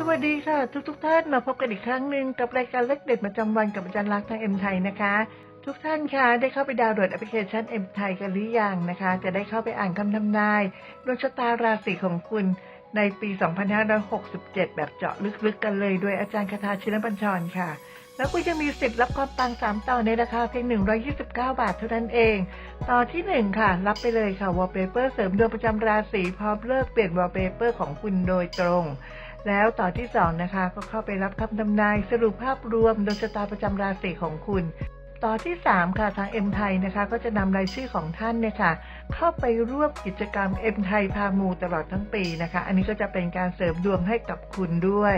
สวัสดีค่ะ ทุกทุกๆท่านมาพบกันอีกครั้งหนึ่งกับรายการเล็กเด็ดประจำวันกับอาจารย์ลักษณ์ทางเอ็มไทยนะคะ ทุกท่านคะได้เข้าไปดาวน์โหลดแอปพลิเคชันเอ็มไทยกันหรือยังนะคะ จะได้เข้าไปอ่านคำทำนายดวงชะตาราศีของคุณในปี 2567 แบบเจาะลึกๆกันเลย โดยอาจารย์คาถาชินบัญชรค่ะ แล้วก็ยังมีสิทธิ์รับความปังสามต่อในราคาเพียง 129 บาทเท่านั้นเอง ต่อที่ 1 ค่ะ รับไปเลยค่ะวอลเปเปอร์เสริมดวงประจำราศีพร้อมเลิกเปลี่ยนวอลเปเปอร์ของคุณโดยตรง แล้วต่อที่2นะคะ ก็เข้าไปรับคำทำนายสรุปภาพรวมดวงชะตาประจำราศีของคุณ ต่อที่ 3 ค่ะทางเอ็มไทยนะคะ ก็จะนำรายชื่อของท่านเนี่ยค่ะ เข้าไปร่วมกิจกรรมเอ็มไทยพามูตลอดทั้งปีนะคะ อันนี้ก็จะเป็นการเสริมดวงให้กับคุณด้วย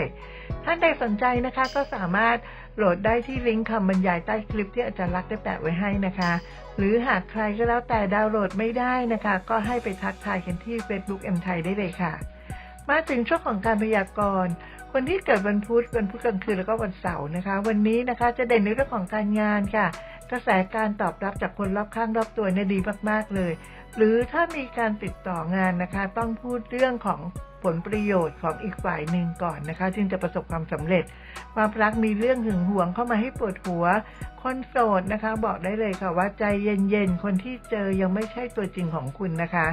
ท่านใดสนใจนะคะก็สามารถโหลดได้ที่ลิงก์คำบรรยายใต้คลิปที่อาจารย์ลักษณ์ได้แปะไว้ให้นะคะ หรือหากใครก็แล้วแต่ดาวน์โหลดไม่ได้นะคะ ก็ให้ไปทักทายกันที่ Facebook เอ็มไทยได้เลยค่ะ มาถึงช่วงของการพยากรณ์ คนที่เกิดวันพุธวันพุธกลางคืนแล้วก็วันเสาร์นะคะ วันนี้นะคะจะเด่นในเรื่องของการงานค่ะ กระแสการตอบรับจากคนรอบข้างรอบตัวเนี่ยดีมาก ๆ เลย หรือถ้ามีการติดต่องานนะคะ ต้องพูดเรื่องของผลประโยชน์ของอีกฝ่ายหนึ่งก่อนนะคะ จึงจะประสบความสำเร็จ ความรักมีเรื่องหึงหวงเข้ามาให้ปวดหัว คนโสดนะคะ บอกได้เลยค่ะว่าใจเย็นๆ คนที่เจอยังไม่ใช่ตัวจริงของคุณนะคะ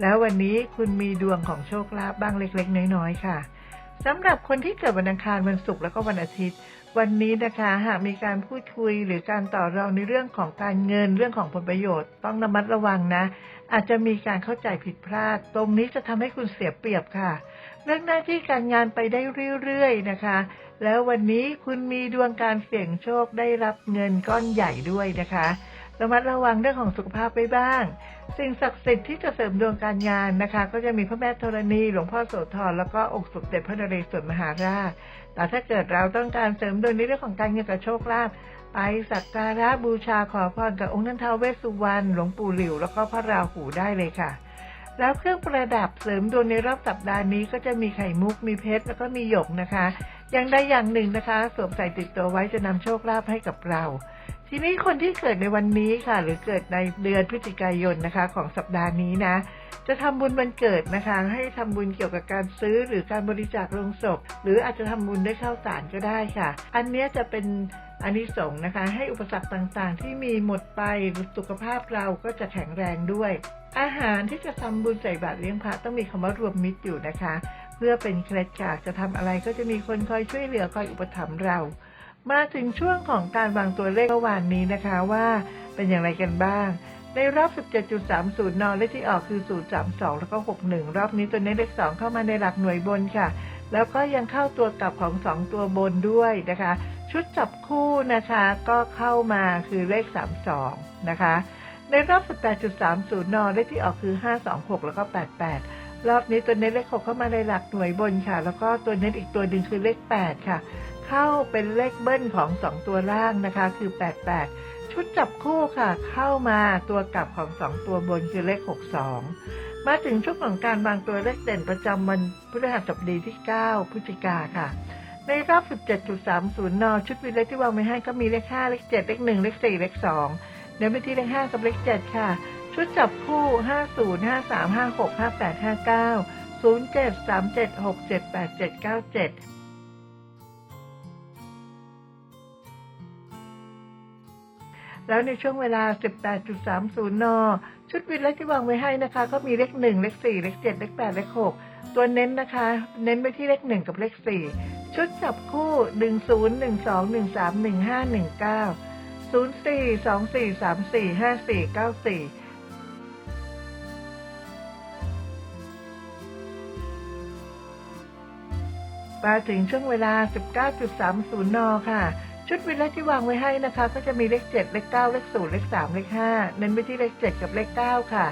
แล้ววันนี้คุณมีดวงของโชคลาภบ้างเล็กๆ น้อยๆค่ะสำหรับคนที่เกิดวันอังคารวันศุกร์แล้วก็วันอาทิตย์ วันนี้นะคะหากมีการพูดคุยหรือการต่อรองในเรื่องของการเงินเรื่องของผลประโยชน์ ต้องระมัดระวังนะ อาจจะมีการเข้าใจผิดพลาด ตรงนี้จะทำให้คุณเสียเปรียบค่ะ เรื่องหน้าที่การงานไปได้เรื่อยๆนะคะ แล้ววันนี้คุณมีดวงการเสี่ยงโชคได้รับเงินก้อนใหญ่ด้วยนะคะ ระมัดระวังเรื่องของสุขภาพไปบ้าง สิ่งศักดิ์สิทธิ์ที่จะเสริมดวงการงานนะคะ ก็จะมีพระแม่ธรณี หลวงพ่อโสธรแล้วก็องค์สมเด็จพระนเรศวรมหาราช แต่ถ้าเกิดเราต้องการเสริมดวงในเรื่องของการเงินกับโชคลาภไปสักการะบูชาขอพรกับองค์นันทาเวสสุวรรณหลวงปู่หลิว แล้วก็พระราหูได้เลยค่ะ แล้วเครื่องประดับเสริมดวงในรอบสัปดาห์นี้ ก็จะมีไข่มุกมีเพชรแล้วก็มีหยกนะคะ อย่างใดอย่างหนึ่งนะคะสวมใส่ติดตัวไว้จะนำโชคลาภให้กับเรา ทีนี้คนที่เกิดในวันนี้ค่ะ หรือเกิดในเดือนพฤศจิกายนนะคะ ของสัปดาห์นี้นะ จะทำบุญวันเกิดนะคะ ให้ทำบุญเกี่ยวกับการซื้อหรือการบริจาคโลงศพ หรืออาจจะทำบุญด้วยข้าวสารก็ได้ค่ะ อันเนี้ยจะเป็นอานิสงส์นะคะ ให้อุปสรรคต่างๆ ที่มีหมดไปสุขภาพเราก็จะแข็งแรงด้วย อาหารที่จะทำบุญใส่บาตรเลี้ยงพระต้องมีคำว่ารวมมิตรอยู่นะคะ เพื่อเป็นเคล็ดค่ะจะทำอะไรก็จะมีคนคอยช่วยเหลือคอยอุปถัมภ์เรา มาถึงช่วงของการวางตัวเลขเมื่อวานนี้นะคะว่าเป็นอย่างไรกันบ้าง ในรอบ 17.30 นอนเลขที่ออกคือ 032 แล้วก็ 61 รอบนี้ตัวเลข 2 เข้ามาในหลักหน่วยบนค่ะ แล้วก็ยังเข้าตัวกลับของ 2 ตัวบนด้วยนะคะ ชุดจับคู่นะคะก็เข้ามาคือเลข 32 นะคะ ในรอบ 18.30นเลขที่ออกคือ 526 แล้วก็ 88รอบนี้ตัวเน้นเลข6เข้ามาในหลักหน่วยบนค่ะ แล้วก็ตัวเน้นอีกตัวหนึ่งคือเลข8ค่ะ เข้าเป็นเลขเบิ้ลของ2ตัวล่างนะคะ คือ88ชุดจับคู่ค่ะ เข้ามาตัวกลับของ2ตัวบนคือเลข62มาถึงช่วงของการวางตัวเลขเด่นประจำวันพฤหัสบดีที่ 9พฤศจิกาค่ะ ในรอบ 17.30 น ชุดวิเลขที่วางไว้ให้ก็มีเลข 5 เลข 7 เลข 1 เลข 4 เลข2เดี๋ยวไปที่เลข 5 กับเลข 7 ค่ะ ชุดจับคู่ 50 53 56 58 59 07 37 67 87 97 แล้วในช่วงเวลา 18.30 น ชุดวินเลขที่วางไว้ให้นะคะ ก็มีเลข 1 เลข 4 เลข 7 เลข 8 เลข 6 ตัวเน้นนะคะ เน้นไปที่เลข 1 กับเลข 4 ชุดจับคู่ 10 12 13 15 19 04 24 34 54 94มาถึงช่วงเวลา 19.30 น ค่ะ ชุดวินเลขที่วางไว้ให้นะคะ ก็จะมีเลข 7 เลข 9 เลข 0 เลข 3 เลข 5 เน้นไปที่เลข 7 กับเลข 9 ค่ะ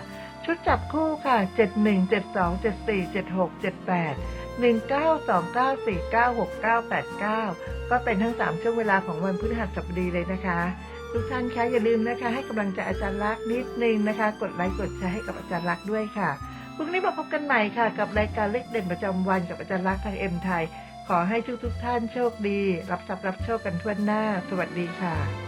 ชุดจับคู่ค่ะ 71 72 74 76 78 19 29 49 69 89 ก็เป็นทั้ง 3 ช่วงเวลาของวันพฤหัสบดีเลยนะคะ ทุกท่านคะอย่าลืมนะคะ ให้กำลังใจอาจารย์ลักษณ์นิดนึงนะคะ กดไลค์กดแชร์ให้กับอาจารย์ลักษณ์ด้วยค่ะพรุ่งนี้มาพบกันใหม่ค่ะ กับรายการเลขเด่นประจำวันกับอาจารย์ลักษณ์ทางเอ็มไทย ขอให้ทุกๆท่านโชคดี รับทรัพย์รับโชคกันทั่วหน้า สวัสดีค่ะ